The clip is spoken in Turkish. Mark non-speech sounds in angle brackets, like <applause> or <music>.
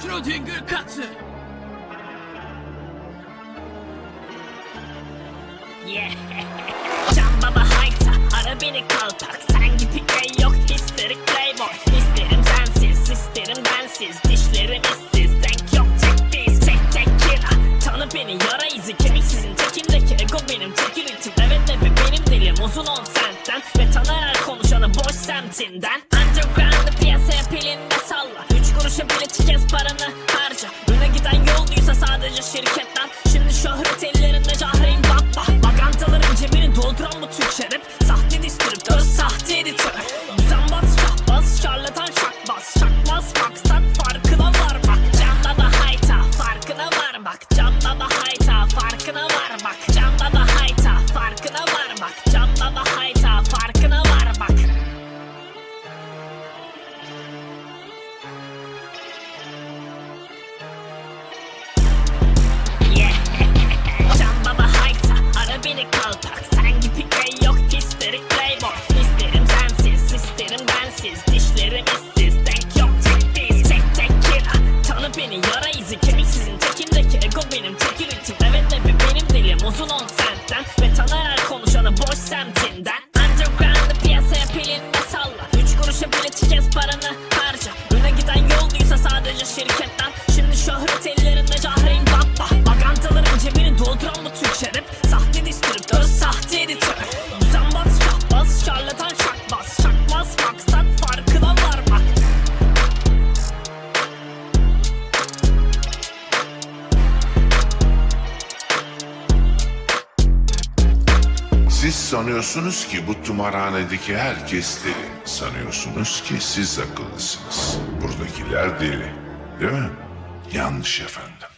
Schrödinger katı. Yeah. <laughs> Can baba hayta ara beni kaltak. Sen gibi gay yok histerik playboy. İsterim sensiz isterim bensiz. Dişlerim işsiz denk yok tek biz Tek tek kira. Tanı beni yara izi kemiksizin tekindeki ego benim tekil itim. Evet bir benim dilim. Uzun on sentten Ve tanı her konuşanı boş semtinden. Underground'ı piyasaya Üç kuruşa bile çekez paranı harca. Öne giden yolduysa sadece şirketten. Şimdi şöhret ellerinde cahreyim baba. Magantaların cebini dolduran bu Türkçe rap Sahte distribütör, sahte editör. Düzenbaz, şahbaz, şarlatan şakbaz Şakmaz, maksat farkına varmak. Can baba hayta, farkına varmak. Can baba hayta, farkına varmak. Can baba hayta, farkına varmak. Can baba hayta, farkına varmak on sentten Ve tanı her konuşanı boş semtinden. Underground'ı piyasaya pilinde salla. Üç kuruşa bile çekez paranı harca. Öne giden yolduysa sadece şirketten Siz sanıyorsunuz ki bu tımarhanedeki herkes deli. Sanıyorsunuz ki siz akıllısınız. Buradakiler deli. Değil mi? Yanlış efendim.